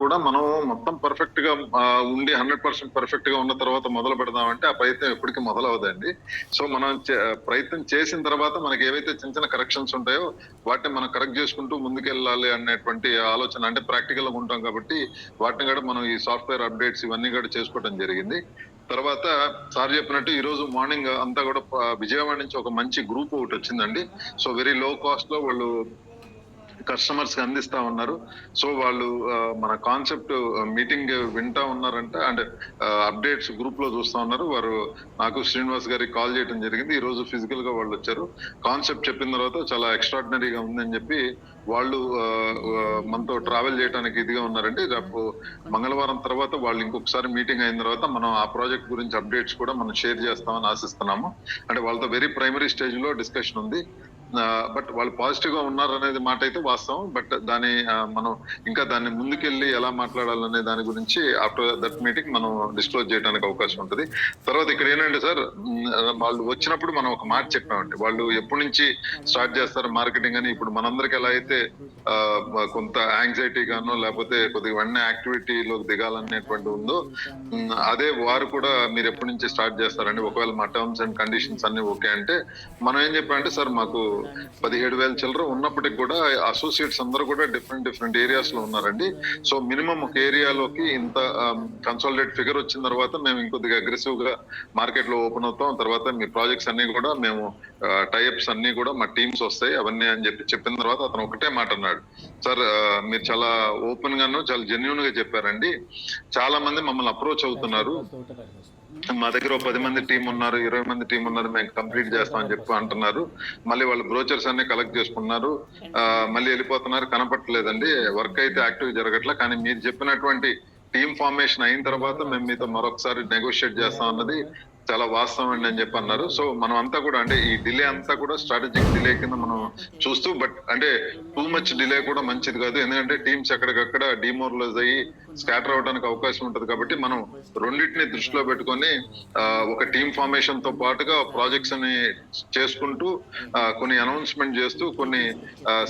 కూడా మనం మొత్తం పర్ఫెక్ట్గా ఉండి హండ్రెడ్ పర్సెంట్ పర్ఫెక్ట్గా ఉన్న తర్వాత మొదలు పెడదామంటే ఆ ప్రయత్నం ఎప్పటికీ మొదలవదండి సో మనం ప్రయత్నం చేసిన తర్వాత మనకి ఏవైతే చిన్న చిన్న కరెక్షన్స్ ఉంటాయో వాటిని మనం కరెక్ట్ చేసుకుంటూ ముందుకెళ్ళాలి అనేటువంటి ఆలోచన అంటే ప్రాక్టికల్గా ఉంటాం కాబట్టి వాటిని కూడా మనం ఈ సాఫ్ట్వేర్ అప్డేట్స్ ఇవన్నీ కూడా చేసుకోవడం జరిగింది. తర్వాత సార్ చెప్పినట్టు ఈ రోజు మార్నింగ్ అంతా కూడా విజయవాడ నుంచి ఒక మంచి గ్రూప్ ఒకటి వచ్చిందండి. సో వెరీ లో కాస్ట్లో వాళ్ళు కస్టమర్స్కి అందిస్తా ఉన్నారు. సో వాళ్ళు మన కాన్సెప్ట్ మీటింగ్ వింటా ఉన్నారంటే. అంటే అప్డేట్స్ గ్రూప్లో చూస్తా ఉన్నారు. వారు నాకు శ్రీనివాస్ గారికి కాల్ చేయడం జరిగింది. ఈ రోజు ఫిజికల్గా వాళ్ళు వచ్చారు. కాన్సెప్ట్ చెప్పిన తర్వాత చాలా ఎక్స్ట్రాడినరీగా ఉందని చెప్పి వాళ్ళు మనతో ట్రావెల్ చేయడానికి ఇదిగా ఉన్నారండి. రేపు మంగళవారం తర్వాత వాళ్ళు ఇంకొకసారి మీటింగ్ అయిన తర్వాత మనం ఆ ప్రాజెక్ట్ గురించి అప్డేట్స్ కూడా మనం షేర్ చేస్తామని ఆశిస్తున్నాము. అంటే వాళ్ళతో వెరీ ప్రైమరీ స్టేజ్లో డిస్కషన్ ఉంది. బట్ వాళ్ళు పాజిటివ్గా ఉన్నారు అనేది మాట అయితే వాస్తవం. బట్ దాని మనం ఇంకా దాన్ని ముందుకెళ్ళి ఎలా మాట్లాడాలనే దాని గురించి ఆఫ్టర్ దట్ మీటింగ్ మనం డిస్క్లోజ్ చేయడానికి అవకాశం ఉంటుంది. తర్వాత ఇక్కడ ఏంటంటే సార్ వాళ్ళు వచ్చినప్పుడు మనం ఒక మాట చెప్పామండి. వాళ్ళు ఎప్పటి నుంచి స్టార్ట్ చేస్తారు మార్కెటింగ్ అని ఇప్పుడు మనందరికి ఎలా అయితే కొంత యాంగ్జైటీ గాను లేకపోతే కొద్దిగా వెంటనే యాక్టివిటీలోకి దిగాలనేటువంటి ఉందో అదే వారు కూడా మీరు ఎప్పటి నుంచి స్టార్ట్ చేస్తారండి ఒకవేళ మా టర్మ్స్ అండ్ కండిషన్స్ అన్ని ఓకే అంటే మనం ఏం చెప్పామంటే సార్ మాకు పదిహేడు వేల చిల్లర ఉన్నప్పటికి కూడా అసోసియేట్స్ అందరూ కూడా డిఫరెంట్ డిఫరెంట్ ఏరియాస్లో ఉన్నారండి. సో మినిమం ఒక ఏరియాలోకి ఇంత um, కన్సాలిడేట్ ఫిగర్ వచ్చిన తర్వాత మేము ఇంకొద్దిగా అగ్రెసివ్గా మార్కెట్లో ఓపెన్ అవుతాం. తర్వాత మీ ప్రాజెక్ట్స్ అన్ని కూడా మేము uh, టైప్స్ అన్ని కూడా మా టీమ్స్ వస్తాయి. అవన్నీ అని చెప్పి చెప్పిన తర్వాత అతను ఒకటే మాట అన్నాడు. సార్ uh, మీరు చాలా ఓపెన్ గాను చాలా జెన్యున్గా చెప్పారండి. చాలా మంది మమ్మల్ని అప్రోచ్ అవుతున్నారు. మా దగ్గర ఒక పది మంది టీం ఉన్నారు ఇరవై మంది టీం ఉన్నారు మేము కంప్లీట్ చేస్తామని చెప్పి అంటున్నారు. మళ్ళీ వాళ్ళు బ్రోచర్స్ అన్ని కలెక్ట్ చేసుకున్నారు. మళ్ళీ వెళ్ళిపోతున్నారు కనపట్టలేదండి వర్క్ అయితే యాక్టివ్ జరగట్లా కానీ మీరు చెప్పినటువంటి టీమ్ ఫార్మేషన్ అయిన తర్వాత మేము మీతో మరొకసారి నెగోషియేట్ చేస్తాం అన్నది చాలా వాస్తవం అండి అని చెప్పి అన్నారు సో మనం అంతా కూడా అంటే ఈ డిలే అంతా కూడా స్ట్రాటజిక్ డిలే కింద మనం చూస్తూ బట్ అంటే టూ మచ్ డిలే కూడా మంచిది కాదు. ఎందుకంటే టీమ్స్ ఎక్కడికక్కడ డిమోరలైజ్ అయ్యి స్కాటర్ అవడానికి అవకాశం ఉంటుంది కాబట్టి మనం రెండింటిని దృష్టిలో పెట్టుకొని ఒక టీమ్ ఫార్మేషన్తో పాటుగా ప్రాజెక్ట్స్ అని చేసుకుంటూ కొన్ని అనౌన్స్మెంట్ చేస్తూ కొన్ని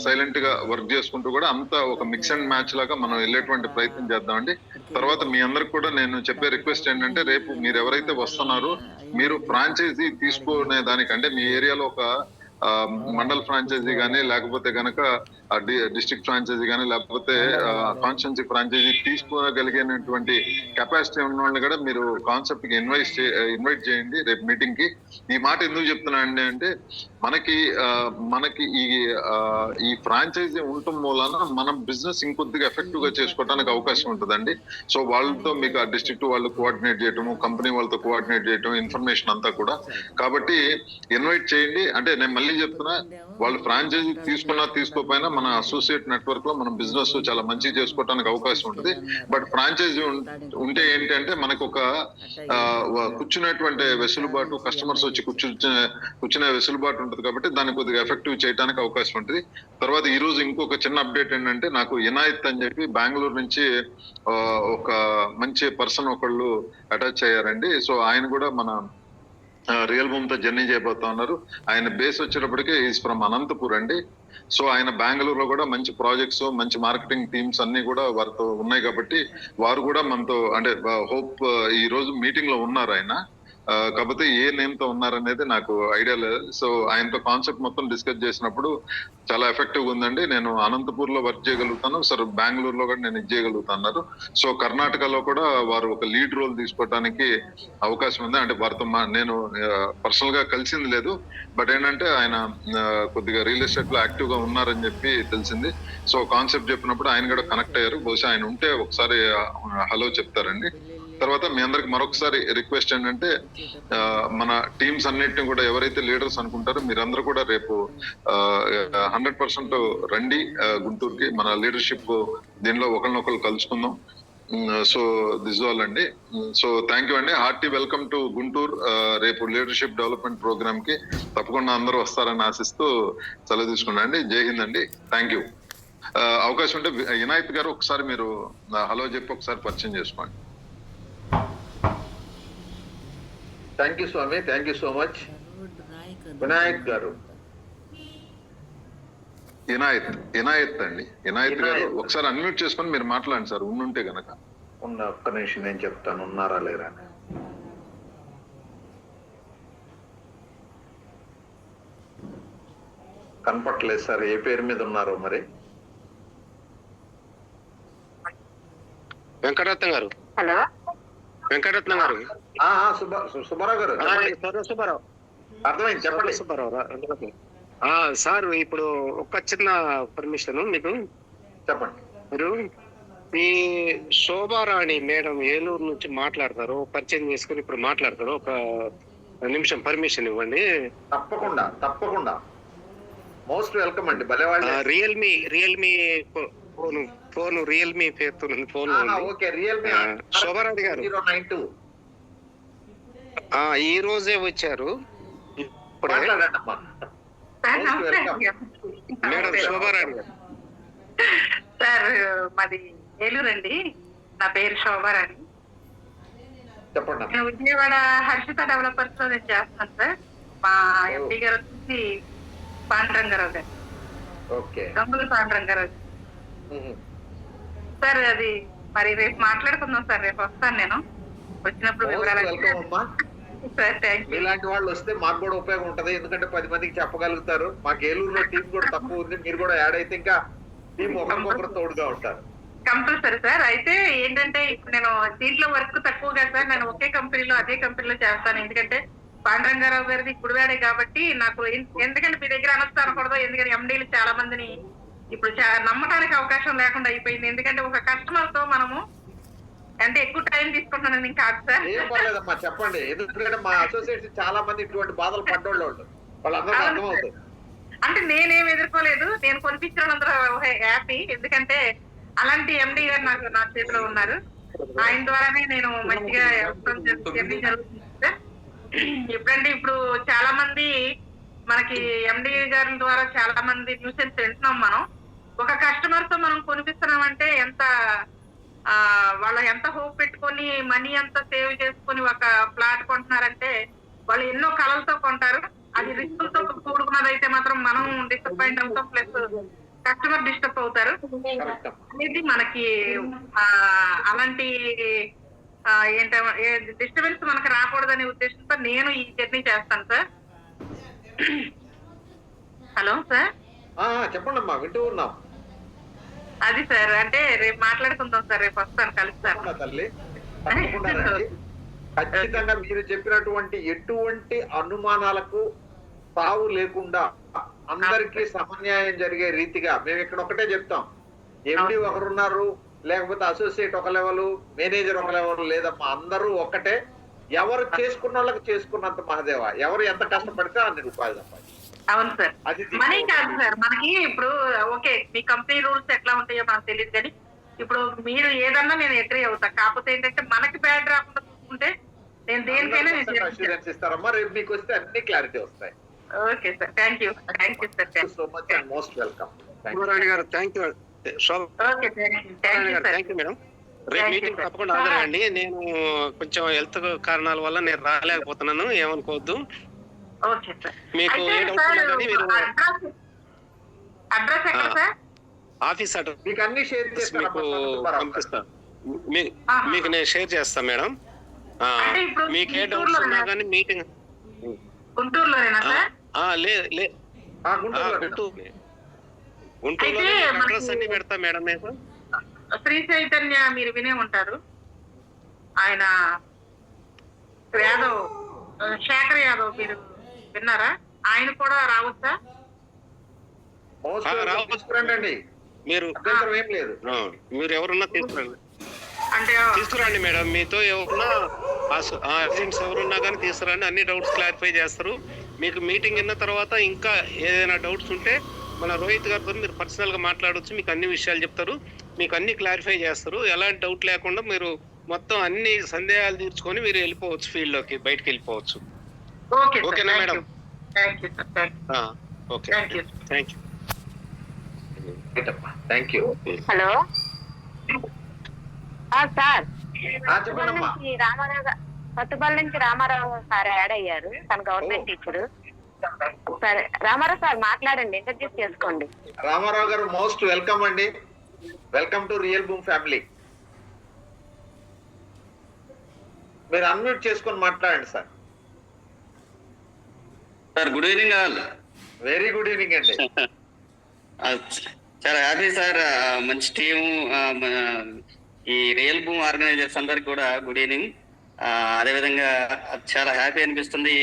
సైలెంట్గా వర్క్ చేసుకుంటూ కూడా అంతా ఒక మిక్స్ అండ్ మ్యాచ్ లాగా మనం వెళ్ళేటువంటి ప్రయత్నం చేద్దామండి. తర్వాత మీ అందరికి కూడా నేను చెప్పే రిక్వెస్ట్ ఏంటంటే రేపు మీరు ఎవరైతే వస్తున్నారో మీరు ఫ్రాంచైజీ తీసుకునే దానికంటే మీ ఏరియాలో ఒక ఆ, మండల్ ఫ్రాంచైజీ కానీ లేకపోతే గనక డిస్ట్రిక్ట్ ఫ్రాంచైజీ కానీ లేకపోతే కాన్స్టెన్సీ ఫ్రాంచైజీ తీసుకోగలిగినటువంటి కెపాసిటీ ఉన్న వాళ్ళని కూడా మీరు కాన్సెప్ట్కి ఇన్వైట్ ఇన్వైట్ చేయండి రేపు మీటింగ్కి ఈ మాట ఎందుకు చెప్తున్నా అండి అంటే మనకి మనకి ఈ ఈ ఫ్రాంచైజీ ఉండటం మూలన మనం బిజినెస్ ఇంకొద్దిగా ఎఫెక్టివ్గా చేసుకోవడానికి అవకాశం ఉంటుందండి. సో వాళ్ళతో మీకు ఆ డిస్ట్రిక్ట్ వాళ్ళు కోఆర్డినేట్ చేయటము కంపెనీ వాళ్ళతో కోఆర్డినేట్ చేయటం ఇన్ఫర్మేషన్ అంతా కూడా. కాబట్టి ఇన్వైట్ చేయండి. అంటే నేను మళ్ళీ చెప్తున్నా వాళ్ళు ఫ్రాంచైజీ తీసుకున్నా తీసుకోపోయినా మన అసోసియేట్ నెట్వర్క్లో మనం బిజినెస్ చాలా మంచిగా చేసుకోవడానికి అవకాశం ఉంటుంది. బట్ ఫ్రాంచైజీ ఉంటే ఏంటంటే మనకు ఒక కూర్చునేటువంటి వెసులుబాటు కస్టమర్స్ వచ్చి కూర్చునే కూర్చునే వెసులుబాటు ఉంటుంది కాబట్టి దాన్ని కొద్దిగా ఎఫెక్టివ్ చేయడానికి అవకాశం ఉంటుంది. తర్వాత ఈ రోజు ఇంకొక చిన్న అప్డేట్ ఏంటంటే నాకు ఇనాయత్ అని చెప్పి బెంగళూరు నుంచి ఒక మంచి పర్సన్ ఒకళ్ళు అటాచ్ అయ్యారండి. సో ఆయన కూడా మన రియల్ భూమితో జర్నీ చేయబోతా ఉన్నారు. ఆయన బేస్ వచ్చేటప్పటికి ఈజ్ ఫ్రమ్ అనంతపూర్ అండి. సో ఆయన బెంగళూరులో కూడా మంచి ప్రాజెక్ట్స్ మంచి మార్కెటింగ్ టీమ్స్ అన్ని కూడా వారితో ఉన్నాయి కాబట్టి వారు కూడా మనతో అంటే హోప్ ఈ రోజు మీటింగ్లో ఉన్నారు ఆయన. కాకపోతే ఏ నేమ్తో ఉన్నారనేది నాకు ఐడియా లేదు. సో ఆయనతో కాన్సెప్ట్ మొత్తం డిస్కస్ చేసినప్పుడు చాలా ఎఫెక్టివ్ ఉందండి. నేను అనంతపూర్లో వర్క్ చేయగలుగుతాను. సార్ బెంగళూరులో కూడా నేను ఇది చేయగలుగుతాను సో కర్ణాటకలో కూడా వారు ఒక లీడ్ రోల్ తీసుకోవడానికి అవకాశం ఉంది. అంటే వారితో మా నేను పర్సనల్గా కలిసింది లేదు. బట్ ఏంటంటే ఆయన కొద్దిగా రియల్ ఎస్టేట్లో యాక్టివ్గా ఉన్నారని చెప్పి తెలిసింది. సో కాన్సెప్ట్ చెప్పినప్పుడు ఆయన కూడా కనెక్ట్ అయ్యారు. బహుశా ఆయన ఉంటే ఒకసారి హలో చెప్తారండి. తర్వాత మీ అందరికి మరొకసారి రిక్వెస్ట్ ఏంటంటే మన టీమ్స్ అన్నిటిని కూడా ఎవరైతే లీడర్స్ అనుకుంటారో మీరందరూ కూడా రేపు హండ్రెడ్ పర్సెంట్ రండి గుంటూరుకి. మన లీడర్షిప్ దీనిలో ఒకరినొకరు కలుసుకుందాం. సో దిస్ ఆల్ అండి. సో థ్యాంక్ యూ అండి. Hearty welcome to Guntur. రేపు లీడర్షిప్ డెవలప్మెంట్ ప్రోగ్రామ్కి తప్పకుండా అందరూ వస్తారని ఆశిస్తూ సెలవు తీసుకున్నాండి జై హింద్ అండి. Thank you. అవకాశం ఉంటే వినాయక్ గారు ఒకసారి మీరు హలో చెప్పి ఒకసారి పరిచయం చేసుకోండి. Thank you Swami thank you so much. Vinayak గారు. ఇనాయత్ ఇనాయత్ అండి. ఇనాయత్ గారు. ఒకసారి అన్మ్యూట్ చేసుకొని మీరు మాట్లాడండి సార్ ఉండుంటే గనక. ఉన్న ఒక్క నిమిషం నేను చెప్తాను ఉన్నారా లేరా. కనపట్లేదు సార్ ఏ పేరు మీద ఉన్నారో మరి వెంకటరత్నం గారు హలో వెంకటరత్నం గారు? సుబ్బారావు సుబ్బారావు. అర్థమైంది చెప్పండి. సుబ్బారావు సార్ ఇప్పుడు ఒక చిన్న పర్మిషన్ మీకు. చెప్పండి. మీరు మీ శోభారాణి మేడం ఏలూరు నుంచి మాట్లాడతారు పరిచయం చేసుకుని ఇప్పుడు మాట్లాడతారు ఒక నిమిషం పర్మిషన్ ఇవ్వండి. తప్పకుండా తప్పకుండా. మోస్ట్ వెల్కమ్ అండి భలే Realme Realme phone phone Realme పేరుతో ఫోన్ ఉంది. ఓకే రియల్మీ ఆ, శోభారాణి గారు. ఈ రోజే వచ్చారు. ఇప్పుడే. మేడం శోభారాణి గారు. సార్ మాది ఏలూరు అండి. నా పేరు శోభారాణి నేను విజయవాడ హర్షిత డెవలపర్స్లో నేను చేస్తాను సార్. మా ఎంపీ గారు వచ్చి పాండురంగారావు గారు. ఓకే. గంగుల పాండురంగారావు. సార్ అది మరి రేపు మాట్లాడుకుందాం సార్ రేపు వస్తాను నేను. వచ్చినప్పుడు మీలాంటి వాళ్ళు వస్తే మాకు కూడా ఉపయోగం ఉంటది. ఎందుకంటే పది మందికి చెప్పగలుగుతారు. మాకు ఏలూరులో టీం కూడా తక్కువ ఉంది. మీరు కూడా యాడ్ అయితే ఇంకా టీం ఒకరికొకరు తోడుగా ఉంటారు. Compulsory sir. అయితే ఏంటంటే ఇప్పుడు నేను దీంట్లో వర్క్ తక్కువ కదా సార్. నేను ఒకే కంపెనీలో అదే కంపెనీలో చేస్తాను. ఎందుకంటే పాండురంగారావు గారిది గుడివాడే కాబట్టి నాకు ఎందుకంటే మీ దగ్గర అనొచ్చు అనకూడదు ఎందుకంటే ఎండీలు చాలా మందిని ఇప్పుడు నమ్మటానికి అవకాశం లేకుండా అయిపోయింది. ఎందుకంటే ఒక కస్టమర్తో మనము అంటే ఎక్కువ టైం తీసుకుంటున్నాను కాదు సార్. ఏం పర్లేదమ్మా చెప్పండి. ఎందుకంటే మా అసోసియేట్స్ చాలా మంది ఇటువంటి బాధలు పడ్డోళ్ళు వాళ్ళు వాళ్ళందరూ అర్థమవుతుంది. అంటే నేనేం ఎదుర్కోలేదు. నేను కొనిపించిన హ్యాపీ ఎందుకంటే అలాంటి ఎండి గారు నాకు నా చేతిలో ఉన్నారు. ఆయన ద్వారానే నేను మంచిగా జరుగుతుంది. ఎప్పుడంటే ఇప్పుడు చాలా మంది మనకి ఎండి గారి ద్వారా చాలా మంది న్యూసెన్స్ వింటున్నాం మనం. ఒక కస్టమర్తో మనం కొనిపిస్తున్నామంటే ఎంత ఆ వాళ్ళు ఎంత హోప్ పెట్టుకొని మనీ అంతా సేవ్ చేసుకొని ఒక ఫ్లాట్ కొంటున్నారంటే వాళ్ళు ఎన్నో కళలతో కొంటారు. అది రిస్కులతో కూడుకున్నది అయితే మాత్రం మనం డిసప్పాయింట్ అవుతాం ప్లస్ కస్టమర్ డిస్టర్బ్ అవుతారు. అనేది మనకి ఆ అలాంటి ఏంట డిస్టర్బెన్స్ మనకు రాకూడదనే ఉద్దేశంతో నేను ఈ జర్నీ చేస్తాను సార్ హలో సార్ ఆ, చెప్పండి అమ్మా వింటూ ఉన్నాం. అది సార్ అంటే రేపు మాట్లాడుకుందాం సార్ రేపు వస్తాను కలుస్తాను. తల్లి. ఖచ్చితంగా మీరు చెప్పినటువంటి ఎటువంటి అనుమానాలకు తావు లేకుండా అందరికీ సమన్యాయం జరిగే రీతిగా మేము ఇక్కడ ఒకటే చెప్తాం. ఎండి ఒకరున్నారు లేకపోతే అసోసియేట్ ఒక లెవెల్ మేనేజర్ ఒక లెవెల్ లేదమ్మా అందరూ ఒకటే. ఎవరు చేసుకున్న వాళ్ళకి చేసుకున్నంత మహదేవ. ఎవరు ఎంత కష్టపడితే అన్ని రూపాయలు సంపాదించాలి. అవును సార్. మనీ కాదు సార్. మనకి ఇప్పుడు ఓకే మీ కంపెనీ రూల్స్ ఎట్లా ఉంటాయో మనకు తెలియదు కానీ ఇప్పుడు మీరు ఏదన్నా నేను అగ్రీ అవుతా. కాకపోతే ఏంటంటే మనకి బ్యాడ్ రాకుండా చూసుకుంటే నేను దేనికైనా. అష్యూరెన్స్ ఇస్తారమ్మా. రేపు మీకు వస్తే అన్ని క్లారిటీ వస్తాయి. Okay sir. Thank you thank you sir thank so much and most welcome Shobharani garu thank you okay thank you you you madam రేపు మీటింగ్. తప్పకుండా హాజరండి నేను కొంచెం హెల్త్ కారణాల వల్ల నేను రాలేకపోతున్నాను. ఏమనుకోవద్దు. మీకు అయితే ఏ డౌట్ సార్ ఉన్నా కానీ మీరు అడ్రస్ అడ్రస్ ఎక్కడ. సార్? ఆఫీస్ అడ్రస్ మీకు అన్ని షేర్ మీకు. మీకు నేను షేర్ చేస్తా మేడం. మీకు ఏ మీ డౌట్స్ ఉన్నా కానీ మీటింగ్ గుంటూరులోనేనా సార్? ఆ, లే లే. ఆ, ఆ, గుంటూరులో గుంటూరు గుంటూరులో అయితే అడ్రస్ అన్ని పెడతా మేడం నేను శ్రీ చైతన్య మీరు వినే ఉంటారు. ఆయన యాదవ్ శేఖర్ యాదవ్ మీరు విన్నారా? ఆయన కూడా రావచ్చా. తీసుకురండి మీరు ఏం లేదు. మీరు ఎవరున్నా తీసుకురండి. అంటే తీసుకురండి మేడం. మీతో ఎవరున్నా కానీ తీసుకురండి. అన్ని డౌట్స్ క్లారిఫై చేస్తారు. మీకు మీటింగ్ అయిన తర్వాత ఇంకా ఏదైనా డౌట్స్ ఉంటే మన రోహిత్ గారితో మీరు పర్సనల్గా మాట్లాడొచ్చు. మీకు అన్ని విషయాలు చెప్తారు. మీకు అన్ని క్లారిఫై చేస్తారు. ఎలాంటి డౌట్ లేకుండా మీరు మొత్తం అన్ని సందేహాలు తీర్చుకొని మీరు వెళ్ళిపోవచ్చు ఫీల్డ్లోకి బయటకు వెళ్ళిపోవచ్చు. ఓకేనా madam? Thank you okay thank thank hello ఆ, సార్ రామారావు కొత్తపల్లి నుంచి రామారావు సార్ యాడ్ అయ్యారు. తన గవర్నమెంట్ టీచర్. సరే రామారావు సార్ మాట్లాడండి ఇంట్రడ్యూస్ చేసుకోండి. రామారావు గారు మోస్ట్ వెల్కమ్ అండి. Welcome to real boom family. మీరు అన్మ్యూట్ చేసుకొని మాట్లాడండి sir. Sir good evening all. Very good evening అండి. చాలా హ్యాపీ సార్ మంచి టీం ఈ రియల్ బూమ్ ఆర్గనైజర్స్ అందరికి కూడా గుడ్ ఈవినింగ్. అదేవిధంగా చాలా హ్యాపీ అనిపిస్తుంది.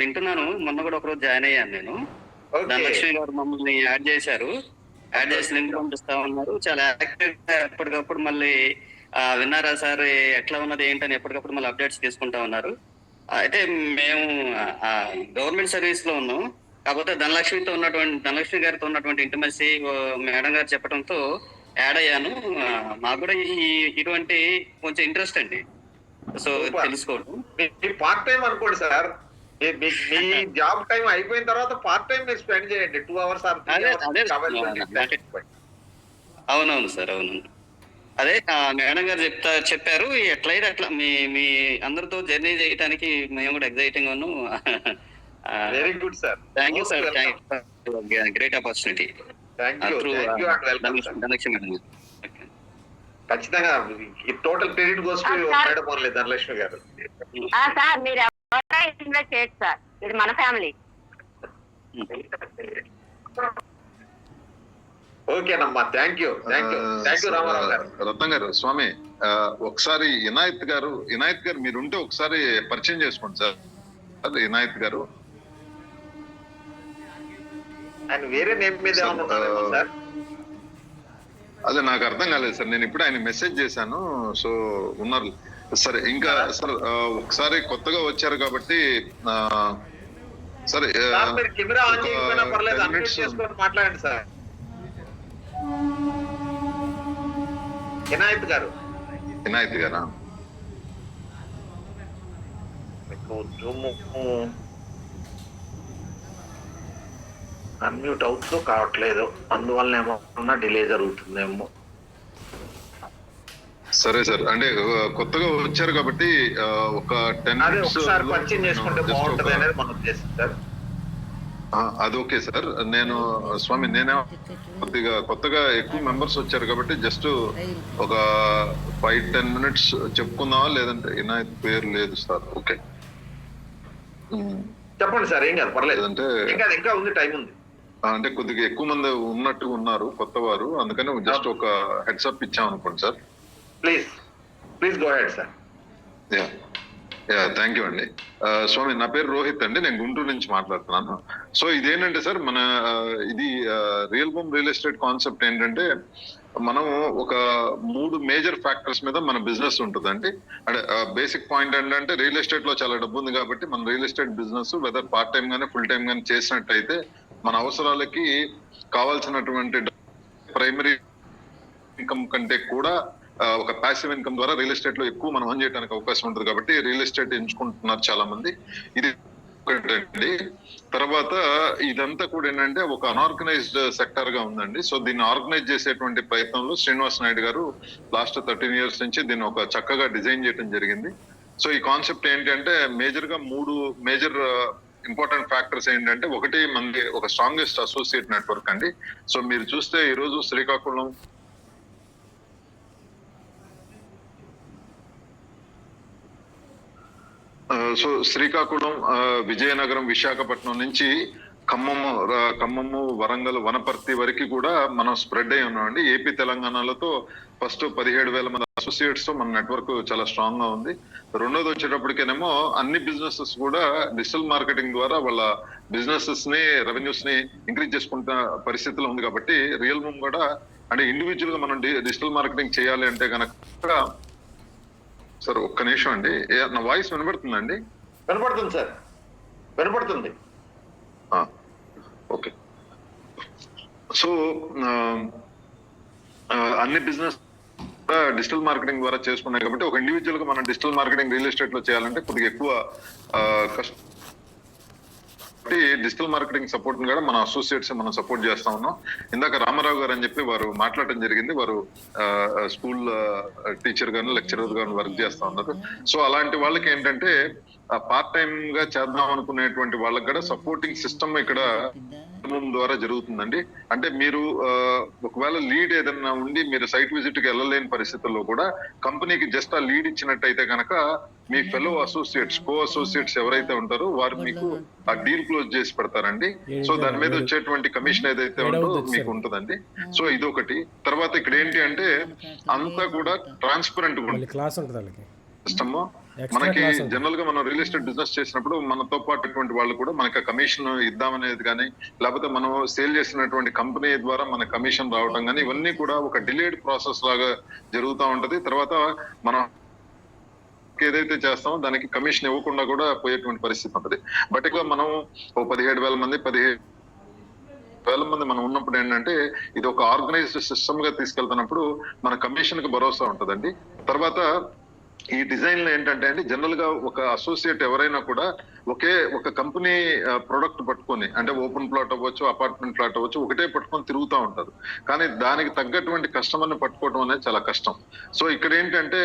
వింటున్నాను. మొన్న కూడా ఒకరోజు జాయిన్ అయ్యాను నేను. ధనలక్ష్మి గారు మమ్మల్ని యాడ్ చేశారు. యాడ్ చేసి లింక్ పంపిస్తా ఉన్నారు. చాలా యాక్టివ్గా ఎప్పటికప్పుడు మళ్ళీ విన్నారా సార్? ఎట్లా ఉన్నది ఏంటని ఎప్పటికప్పుడు మళ్ళీ అప్డేట్స్ తీసుకుంటా ఉన్నారు. అయితే మేము గవర్నమెంట్ సర్వీస్లో ఉన్నాం. కాకపోతే ధనలక్ష్మితో ఉన్నటువంటి ధనలక్ష్మి గారితో ఉన్నటువంటి ఇంటిమసీ మేడం గారు చెప్పడంతో యాడ్ అయ్యాను. మాకు కూడా ఈ ఇటువంటి కొంచెం ఇంట్రెస్ట్ అండి. సో మీ పార్ట్ టైం అనుకోండి సార్. మీ- జాబ్ టైం అయిపోయిన తర్వాత పార్ట్ టైం మీరు స్పెండ్ చేయండి. Two hours. అవునవును సార్ అవును అదే మేడం గారు చెప్తా చెప్పారు. ఎట్లయితే అట్లా మీ మీ అందరితో జర్నీ చేయడానికి మేము కూడా ఎగ్జైటింగ్ ఉన్నాం very good sir thank you sir great opportunity ఖచ్చితంగా ఈ total credit goes to sir. Madam only Dhanalakshmi గారు. ఆ సార్ మీరు ఎవరైనా ఇన్వైట్ చేయొచ్చు సార్ ఇది మన ఫ్యామిలీ ఓకేనమ్మా thank you thank you thank you Ramarao గారు. రత్నం గారు స్వామి ఒకసారి ఇనాయత్ గారు ఇనాయత్ గారు మీరు ఉంటే ఒకసారి పరిచయం చేసుకోండి సార్. అదే ఇనాయత్ గారు. ఆయన వేరే నేమ్ మీద సార్ అదే నాకు అర్థం కాలేదు సార్. నేను ఇప్పుడు ఆయన మెసేజ్ చేశాను సో ఉన్నారు. సరే ఇంకా సార్. ఒకసారి కొత్తగా వచ్చారు కాబట్టి సరే కెమెరా ఆన్ చేయకపోయినా పర్లేదు 10 అన్మ్యూట్ minutes చేసుకొని మాట్లాడండి సార్. వినాయత్ గారు. ఇనాయత్ గారా? మీకు జూమ్ అన్మ్యూట్ అవుతుందో కావట్లేదు. అందువల్ల ఏమన్నా డిలే జరుగుతుందేమో. సరే సార్ అంటే కొత్తగా వచ్చారు కాబట్టి ఒక టెన్ అదే ఒకసారి పరిచయం చేసుకుంటే బాగుంటది అనేది మన ఉద్దేశం సార్. అది ఓకే సార్. నేను స్వామి నేనే కొద్దిగా కొత్తగా ఎక్కువ మెంబర్స్ వచ్చారు కాబట్టి జస్ట్ ఒక ఫైవ్ టెన్ మినిట్స్ చెప్పుకుందామా? లేదంటే ఇనాయత్ పేరు లేదు సార్. ఓకే. చెప్పండి సార్ ఏం కాదు పర్లేదు. కాదు ఇంకా ఉంది టైం ఉంది. అంటే కొద్దిగా ఎక్కువ మంది ఉన్నట్టు ఉన్నారు కొత్త వారు అందుకని జస్ట్ ఒక హెడ్సప్ ఇచ్చాం అనుకోండి sir. Please please go ahead sir yeah thank you అండి. స్వామి నా పేరు రోహిత్ అండి నేను గుంటూరు నుంచి మాట్లాడుతున్నాను. సో ఇదేంటంటే సార్ మన ఇది real home real estate concept ఏంటంటే మనం ఒక మూడు మేజర్ ఫ్యాక్టర్స్ మీద మన బిజినెస్ ఉంటుందండి. అంటే బేసిక్ పాయింట్ ఏంటంటే రియల్ ఎస్టేట్లో చాలా డబ్బు ఉంది కాబట్టి మన real estate business whether part time గానీ ఫుల్ టైం గానీ చేసినట్టయితే మన అవసరాలకి కావాల్సినటువంటి ప్రైమరీ ఇన్కమ్ కంటే కూడా ఒక ప్యాసివ్ ఇన్కమ్ ద్వారా రియల్ ఎస్టేట్లో ఎక్కువ మనం ఆన్ చేయడానికి అవకాశం ఉంటుంది కాబట్టి రియల్ ఎస్టేట్ ఎంచుకుంటున్నారు చాలా మంది ఇది ఒకటండి. తర్వాత ఇదంతా కూడా ఏంటంటే ఒక అన్ఆర్గనైజ్డ్ సెక్టర్గా ఉందండి. సో దీన్ని ఆర్గనైజ్ చేసేటువంటి ప్రయత్నంలో శ్రీనివాస్ నాయుడు గారు లాస్ట్ థర్టీన్ ఇయర్స్ నుంచి దీన్ని ఒక చక్కగా డిజైన్ చేయడం జరిగింది. సో ఈ కాన్సెప్ట్ ఏంటంటే మేజర్గా మూడు మేజర్ ఇంపార్టెంట్ ఫ్యాక్టర్స్ ఏంటంటే ఒకటి మనకి ఒక స్ట్రాంగెస్ట్ అసోసియేట్ నెట్వర్క్ అండి. సో మీరు చూస్తే ఈరోజు శ్రీకాకుళం సో శ్రీకాకుళం విజయనగరం విశాఖపట్నం నుంచి ఖమ్మము ఖమ్మము వరంగల్ వనపర్తి వరకు కూడా మనం స్ప్రెడ్ అయి ఉన్నామండి. ఏపీ తెలంగాణలతో ఫస్ట్ పదిహేడు వేల మంది అసోసియేట్స్తో మన నెట్వర్క్ చాలా స్ట్రాంగ్గా ఉంది. రెండోది వచ్చేటప్పటికేనేమో అన్ని బిజినెసెస్ కూడా డిజిటల్ మార్కెటింగ్ ద్వారా వాళ్ళ బిజినెసెస్ని రెవెన్యూస్ని ఇంక్రీజ్ చేసుకుంటున్న పరిస్థితిలో ఉంది కాబట్టి రియల్ మూమ్ కూడా అంటే ఇండివిజువల్గా మనం డిజిటల్ మార్కెటింగ్ చేయాలి అంటే కనుక సార్ ఒక్క నిమిషం అండి. నా వాయిస్ వినబడుతుందండి? వినపడుతుంది సార్. వినపడుతుంది. ఓకే. సో అన్ని బిజినెస్ డిజిటల్ మార్కెటింగ్ ద్వారా చేసుకున్నాయి కాబట్టి ఒక ఇండివిజువల్గా మనం డిజిటల్ మార్కెటింగ్ రియల్ ఎస్టేట్లో చేయాలంటే కొద్దిగా ఎక్కువ ఆ, కాబట్టి డిజిటల్ మార్కెటింగ్ సపోర్ట్ కూడా మన అసోసియేట్స్ మనం సపోర్ట్ చేస్తా ఉన్నాం. ఇందాక రామారావు గారు అని చెప్పి వారు మాట్లాడటం జరిగింది. వారు స్కూల్ టీచర్ గాను లెక్చరర్ గాను వర్క్ చేస్తా ఉన్నారు. సో అలాంటి వాళ్ళకి ఏంటంటే పార్ట్ టైం గా చేద్దాం అనుకునేటువంటి వాళ్ళకి కూడా సపోర్టింగ్ సిస్టమ్ ఇక్కడ కుటుంబం ద్వారా జరుగుతుందండి. అంటే మీరు ఒకవేళ లీడ్ ఏదన్నా ఉండి మీరు సైట్ విజిట్కి వెళ్ళలేని పరిస్థితుల్లో కూడా కంపెనీకి జస్ట్ ఆ లీడ్ ఇచ్చినట్టయితే కనుక మీ ఫెలో అసోసియేట్స్ కో అసోసియేట్స్ ఎవరైతే ఉంటారో వారు మీకు ఆ డీల్ క్లోజ్ చేసి పెడతారండి. సో దాని మీద వచ్చేటువంటి కమిషన్ ఏదైతే ఉందో మీకు ఉంటుందండి. సో ఇదొకటి. తర్వాత ఇక్కడ ఏంటి అంటే అంతా కూడా ట్రాన్స్పరెంట్ క్లాస్ ఉంటుంది. సిస్టమ్ మనకి. జనరల్గా మనం రియల్ ఎస్టేట్ బిజినెస్ చేసినప్పుడు మనతో పాటు వాళ్ళు కూడా మనకి కమిషన్ ఇద్దామనేది కానీ లేకపోతే మనం సేల్ చేసినటువంటి కంపెనీ ద్వారా మన కమిషన్ రావడం కానీ ఇవన్నీ కూడా ఒక డిలేడ్ ప్రాసెస్ లాగా జరుగుతూ ఉంటది. తర్వాత మనం ఏదైతే చేస్తామో దానికి కమిషన్ ఇవ్వకుండా కూడా పోయేటువంటి పరిస్థితి ఉంటది. బట్ ఇక మనం ఓ పదిహేడు వేల మంది పదిహేడు వేల మంది మనం ఉన్నప్పుడు ఏంటంటే ఇది ఒక ఆర్గనైజ్డ్ సిస్టమ్గా తీసుకెళ్తున్నప్పుడు మన కమిషన్కి భరోసా ఉంటదండి. తర్వాత ఈ డిజైన్లో ఏంటంటే అండి జనరల్గా ఒక అసోసియేట్ ఎవరైనా కూడా ఒకే ఒక కంపెనీ ప్రొడక్ట్ పట్టుకొని అంటే ఓపెన్ ప్లాట్ అవ్వచ్చు అపార్ట్మెంట్ ప్లాట్ అవ్వచ్చు ఒకటే పట్టుకొని తిరుగుతూ ఉంటారు. కానీ దానికి తగ్గటువంటి కస్టమర్ని పట్టుకోవడం అనేది చాలా కష్టం. సో ఇక్కడ ఏంటంటే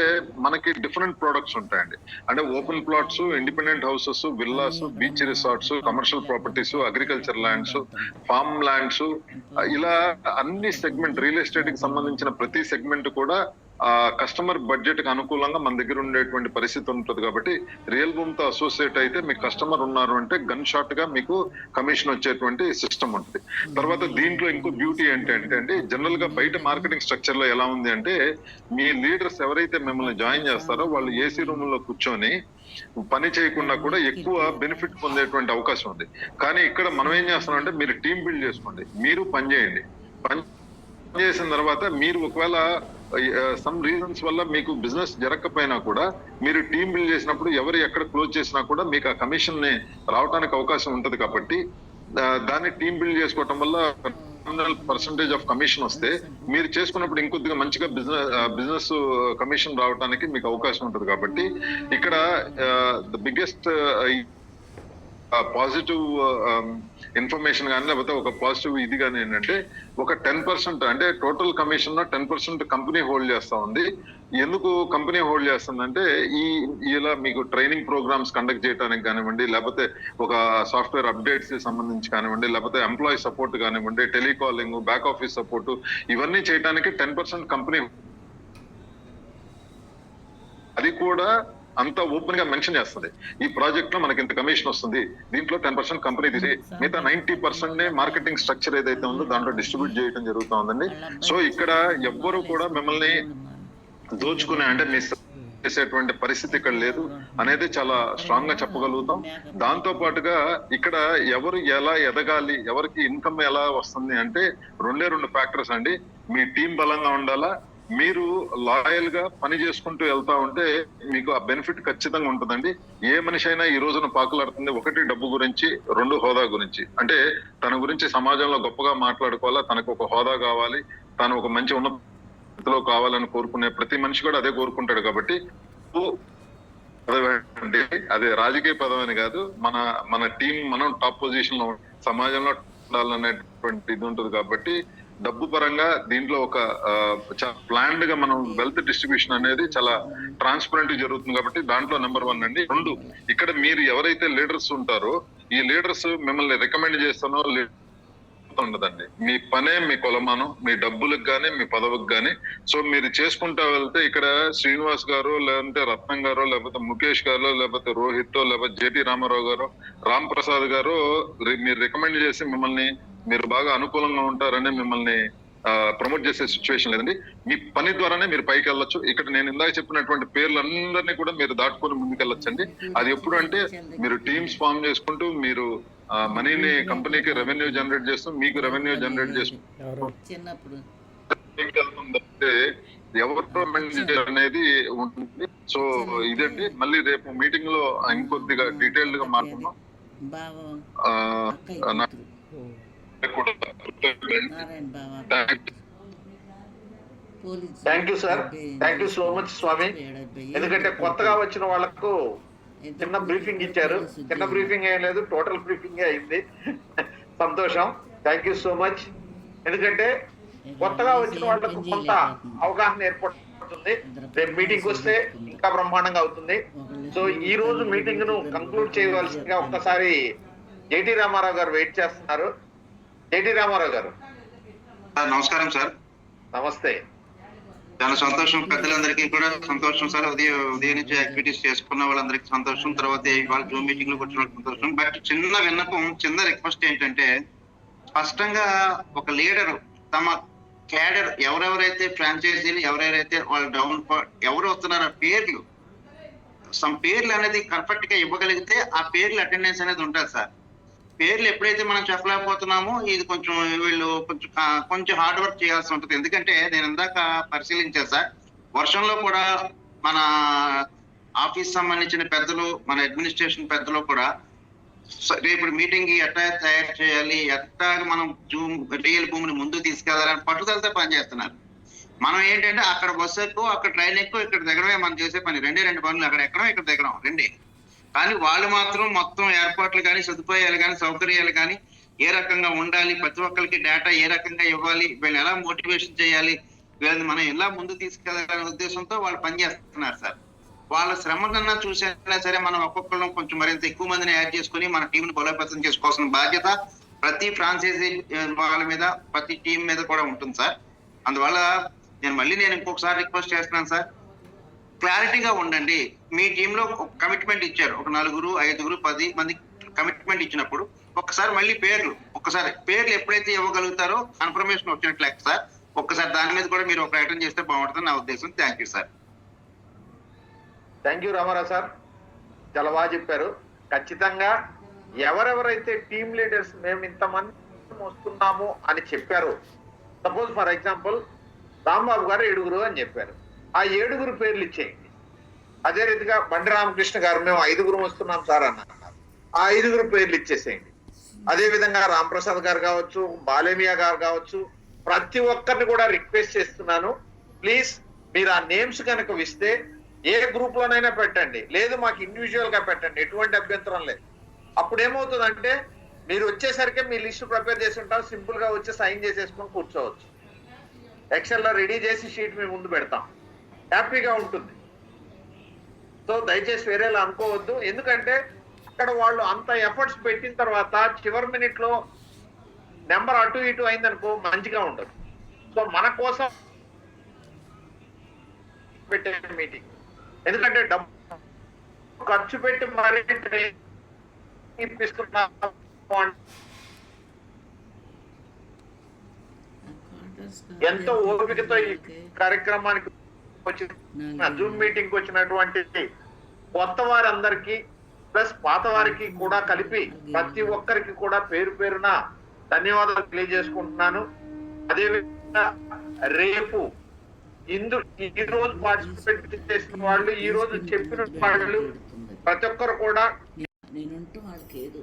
మనకి డిఫరెంట్ ప్రొడక్ట్స్ ఉంటాయండి. అంటే open plots independent houses villas beach resorts commercial properties agriculture lands farm lands ఇలా అన్ని సెగ్మెంట్ రియల్ ఎస్టేట్కి సంబంధించిన ప్రతి సెగ్మెంట్ కూడా ఆ కస్టమర్ బడ్జెట్కి అనుకూలంగా మన దగ్గర ఉండేటువంటి పరిస్థితి ఉంటుంది కాబట్టి రియల్ భూమ్తో అసోసియేట్ అయితే మీకు కస్టమర్ ఉన్నారు అంటే గన్ షాట్గా మీకు కమిషన్ వచ్చేటువంటి సిస్టమ్ ఉంటుంది. తర్వాత దీంట్లో ఇంకో బ్యూటీ ఏంటంటే అండి జనరల్గా బయట మార్కెటింగ్ స్ట్రక్చర్లో ఎలా ఉంది అంటే మీ లీడర్స్ ఎవరైతే మిమ్మల్ని జాయిన్ చేస్తారో వాళ్ళు ఏసీ రూమ్లో కూర్చొని పని చేయకుండా కూడా ఎక్కువ బెనిఫిట్ పొందేటువంటి అవకాశం ఉంది. కానీ ఇక్కడ మనం ఏం చేస్తున్నాం అంటే మీరు టీం బిల్డ్ చేసుకోండి. మీరు పని చేయండి. పని చేసిన తర్వాత మీరు ఒకవేళ సమ్ రీజన్స్ వల్ల మీకు బిజినెస్ జరగకపోయినా కూడా మీరు టీం బిల్డ్ చేసినప్పుడు ఎవరు ఎక్కడ క్లోజ్ చేసినా కూడా మీకు ఆ కమిషన్ని రావడానికి అవకాశం ఉంటది కాబట్టి దాన్ని టీం బిల్డ్ చేసుకోవటం వల్ల పర్సంటేజ్ ఆఫ్ కమిషన్ వస్తే మీరు చేసుకున్నప్పుడు ఇంకొద్దిగా మంచిగా బిజినెస్ బిజినెస్ కమిషన్ రావడానికి మీకు అవకాశం ఉంటుంది కాబట్టి ఇక్కడ ద బిగ్గెస్ట్ పాజిటివ్ ఇన్ఫర్మేషన్ కానీ లేకపోతే ఒక పాజిటివ్ ఇది కానీ ఏంటంటే ఒక టెన్ పర్సెంట్ అంటే total commission ten percent company hold చేస్తా ఉంది. ఎందుకు కంపెనీ హోల్డ్ చేస్తుందంటే ఈ ఇలా మీకు ట్రైనింగ్ ప్రోగ్రామ్స్ కండక్ట్ చేయడానికి కానివ్వండి లేకపోతే ఒక సాఫ్ట్వేర్ అప్డేట్స్కి సంబంధించి కానివ్వండి లేకపోతే ఎంప్లాయీ సపోర్ట్ కానివ్వండి టెలికాలింగ్ బ్యాక్ ఆఫీస్ సపోర్ట్ ఇవన్నీ చేయడానికి టెన్ పర్సెంట్ కంపెనీ అది కూడా అంత ఓపెన్గా మెన్షన్ చేస్తుంది. ఈ ప్రాజెక్ట్లో మనకి ఇంత కమిషన్ వస్తుంది. దీంట్లో టెన్ పర్సెంట్ కంపెనీ తీసి మిగతా నైన్టీ పర్సెంట్ మార్కెటింగ్ స్ట్రక్చర్ ఏదైతే ఉందో దాంట్లో డిస్ట్రిబ్యూట్ చేయడం జరుగుతా ఉందండి. సో ఇక్కడ ఎవ్వరు కూడా మిమ్మల్ని దోచుకునే అంటే మిస్ చేసేటువంటి పరిస్థితి ఇక్కడ లేదు. అనేది చాలా స్ట్రాంగ్గా చెప్పగలుగుతాం. దాంతో పాటుగా ఇక్కడ ఎవరు ఎలా ఎదగాలి ఎవరికి ఇన్కమ్ ఎలా వస్తుంది అంటే రెండే రెండు ఫ్యాక్టర్స్ అండి. మీ టీం బలంగా ఉండాలా మీరు లాయల్గా పని చేసుకుంటూ వెళ్తా ఉంటే మీకు ఆ బెనిఫిట్ ఖచ్చితంగా ఉంటుందండి. ఏ మనిషి అయినా ఈ రోజున పాకులాడుతుంది. ఒకటి డబ్బు గురించి రెండు హోదా గురించి. అంటే తన గురించి సమాజంలో గొప్పగా మాట్లాడుకోవాలా? తనకు ఒక హోదా కావాలి. తను ఒక మంచి ఉన్నతిలో కావాలని కోరుకునే ప్రతి మనిషి కూడా అదే కోరుకుంటాడు కాబట్టి పదవి అదే రాజకీయ పదం అని కాదు. మన మన టీం మనం టాప్ పొజిషన్లో సమాజంలో ఉండాలనేటువంటి ఇది ఉంటుంది కాబట్టి డబ్బు పరంగా దీంట్లో ఒక ప్లాన్డ్గా మనం వెల్త్ డిస్ట్రిబ్యూషన్ అనేది చాలా ట్రాన్స్పరెంట్ జరుగుతుంది కాబట్టి దాంట్లో నెంబర్ వన్ అండి. రెండు ఇక్కడ మీరు ఎవరైతే లీడర్స్ ఉంటారో ఈ లీడర్స్ మిమ్మల్ని రికమెండ్ చేస్తానో లే- ఉండదండి. మీ పనే మీ కొలమానం మీ డబ్బులకు కానీ మీ పదవికి కానీ సో మీరు చేసుకుంటా వెళ్తే ఇక్కడ శ్రీనివాస్ గారు లేదంటే రత్నం గారు లేకపోతే ముఖేష్ గారు లేకపోతే రోహిత్ లేకపోతే జేటి రామారావు గారు రామ్ ప్రసాద్ గారు మీరు రికమెండ్ చేసి మిమ్మల్ని మీరు బాగా అనుకూలంగా ఉంటారని మిమ్మల్ని ప్రమోట్ చేసే సిచ్యువేషన్ లేదండి. మీ పని ద్వారానే మీరు పైకి వెళ్ళొచ్చు. ఇక్కడ నేను ఇందాక చెప్పినటువంటి పేర్లందరినీ కూడా మీరు దాటుకొని ముందుకెళ్ళొచ్చండి. అది ఎప్పుడు అంటే మీరు టీమ్స్ ఫామ్ చేసుకుంటూ మీరు మనీని కంపెనీకి రెవెన్యూ జనరేట్ చేస్తూ మీకు రెవెన్యూ జనరేట్ చేసుకుంటూ ఎవరు? చిన్నప్పుడు. పైకి వెళ్తుందంటే ఎవరు మేనేజర్ అనేది ఉంటుంది. సో ఇదండి మళ్ళీ రేపు మీటింగ్లో ఇంకొద్దిగా డీటెయిల్డ్గా మాట్లాడుతున్నాం thank you sir thank you so much Swami ఎందుకంటే కొత్తగా వచ్చిన వాళ్ళకు చిన్న బ్రీఫింగ్ ఇచ్చారు. చిన్న బ్రీఫింగ్ ఏం లేదు టోటల్ బ్రీఫింగ్ అయింది. సంతోషం. థ్యాంక్ యూ సో మచ్ ఎందుకంటే కొత్తగా వచ్చిన వాళ్ళకు కొంత అవగాహన ఏర్పడుతుంది. రేపు మీటింగ్ వస్తే ఇంకా బ్రహ్మాండంగా అవుతుంది. సో ఈ రోజు మీటింగ్ను కంక్లూడ్ చేయవలసిందిగా ఒక్కసారి జేటి రామారావు గారు వెయిట్ చేస్తున్నారు. జేటి రామారావు గారు. నమస్కారం సార్. నమస్తే. చాలా సంతోషం. పెద్దలందరికీ కూడా సంతోషం సార్. ఉదయం ఉదయం నుంచి యాక్టివిటీస్ చేసుకున్న వాళ్ళందరికీ సంతోషం. తర్వాత వాళ్ళ జూమ్ మీటింగ్లో వచ్చిన వాళ్ళకి సంతోషం. బట్ చిన్న విన్నపం చిన్న రిక్వెస్ట్ ఏంటంటే స్పష్టంగా ఒక లీడర్ తమ క్యాడర్ ఎవరెవరైతే ఫ్రాంచైజీలు ఎవరెవరైతే వాళ్ళు డౌన్ ఎవరు వస్తున్నారో పేర్లు సమ్ పేర్లు అనేది పర్ఫెక్ట్గా ఇవ్వగలిగితే ఆ పేర్లు అటెండెన్స్ అనేది ఉంటుంది సార్. పేర్లు ఎప్పుడైతే మనం చెప్పలేకపోతున్నామో ఇది కొంచెం వీళ్ళు కొంచెం కొంచెం హార్డ్ వర్క్ చేయాల్సి ఉంటుంది. ఎందుకంటే నేను ఇందాక పరిశీలించాను సార్. వర్షంలో కూడా మన ఆఫీస్ సంబంధించిన పెద్దలు మన అడ్మినిస్ట్రేషన్ పెద్దలు కూడా రేపు మీటింగ్ ఎట్టా ఎట్లా తయారు చేయాలి ఎట్లా మనం జూమ్ రియల్ భూమిని ముందుకు తీసుకెళ్ళాలని పట్టుదలతో పనిచేస్తున్నారు. మనం ఏంటంటే అక్కడ బస్సు ఎక్కువ అక్కడ ట్రైన్ ఎక్కువ ఇక్కడ దిగడమే మనం చేసే పని. రెండే రెండు పనులు అక్కడ ఎక్కడం ఇక్కడ దిగడం రెండే. కానీ వాళ్ళు మాత్రం మొత్తం ఏర్పాట్లు కానీ సదుపాయాలు కానీ సౌకర్యాలు కానీ ఏ రకంగా ఉండాలి ప్రతి ఒక్కరికి డేటా ఏ రకంగా ఇవ్వాలి వీళ్ళని ఎలా మోటివేషన్ చేయాలి వీళ్ళని మనం ఎలా ముందు తీసుకెళ్ళాలనే ఉద్దేశంతో వాళ్ళు పనిచేస్తున్నారు సార్. వాళ్ళ శ్రమకన్నా చూసినా సరే మనం ఒక్కొక్కరం కొంచెం మరింత ఎక్కువ మందిని యాడ్ చేసుకుని మన టీంని బలోపేతం చేసుకోవాల్సిన బాధ్యత ప్రతి ఫ్రాంచైజీ వాళ్ళ మీద ప్రతి టీం మీద కూడా ఉంటుంది సార్. అందువల్ల నేను మళ్ళీ నేను ఇంకొకసారి రిక్వెస్ట్ చేస్తున్నాను సార్. క్లారిటీగా ఉండండి. మీ టీంలో ఒక కమిట్మెంట్ ఇచ్చారు. ఒక నలుగురు ఐదుగురు పది మంది కమిట్మెంట్ ఇచ్చినప్పుడు ఒక్కసారి మళ్ళీ పేర్లు ఒక్కసారి పేర్లు ఎప్పుడైతే ఇవ్వగలుగుతారో కన్ఫర్మేషన్ వచ్చినట్లు సార్ ఒక్కసారి దాని మీద కూడా మీరు ఒక ప్రకటన చేస్తే బాగుంటుంది నా ఉద్దేశం. Thank you sir thank you Ramarao sir. చాలా బాగా చెప్పారు. ఖచ్చితంగా ఎవరెవరైతే టీమ్ లీడర్స్ మేము ఇంతమంది వస్తున్నాము అని చెప్పారు. సపోజ్ ఫర్ ఎగ్జాంపుల్ రాంబాబు గారు ఏడుగురు అని చెప్పారు. ఆ ఏడుగురు పేర్లు ఇచ్చేయండి. అదే రీతిగా బండి రామకృష్ణ గారు మేము ఐదుగురు వస్తున్నాం సార్ అన్నారు ఆ ఐదుగురు పేర్లు ఇచ్చేసేయండి. అదే విధంగా రాంప్రసాద్ గారు కావచ్చు బాలేమియా గారు కావచ్చు ప్రతి ఒక్కరిని కూడా రిక్వెస్ట్ చేస్తున్నాను. ప్లీజ్ మీరు ఆ నేమ్స్ కనుక ఇస్తే ఏ గ్రూప్ లోనైనా పెట్టండి. లేదు మాకు ఇండివిజువల్గా పెట్టండి. ఎటువంటి అభ్యంతరం లేదు. అప్పుడు ఏమవుతుందంటే మీరు వచ్చేసరికి మీ లిస్ట్ ప్రిపేర్ చేసి ఉంటాం సింపుల్గా వచ్చి సైన్ చేసేసుకొని కూర్చోవచ్చు. ఎక్సెల్లో రెడీ చేసి షీట్ మీ ముందు పెడతాం. హ్యాపీగా ఉంటుంది. సో దయచేసి వేరేలా అనుకోవద్దు. ఎందుకంటే అక్కడ వాళ్ళు అంత ఎఫర్ట్స్ పెట్టిన తర్వాత చివరి మినిట్లో నెంబర్ అటు ఇటు అయిందనుకో మంచిగా ఉండదు. సో మన కోసం పెట్టే మీటింగ్. ఎందుకంటే డబ్బు ఖర్చు పెట్టి మరీ ఇప్పిస్తున్నాము ఎంతో ఓపికతో ఈ కార్యక్రమానికి వచ్చిన జూమ్ మీటింగ్కి వచ్చినటువంటి కొత్త వారందరికీ ప్లస్ పాత వారికి కూడా కలిపి ప్రతి ఒక్కరికి కూడా పేరు పేరున ధన్యవాదాలు తెలియజేసుకుంటున్నాను. అదేవిధంగా రేపు ఇందు ఈ రోజు పార్టిసిపేట్ చేసిన వాళ్ళు ఈ రోజు చెప్పిన వాళ్ళు ప్రతి ఒక్కరు కూడా నేనుంటూ వాళ్ళకి ఏదో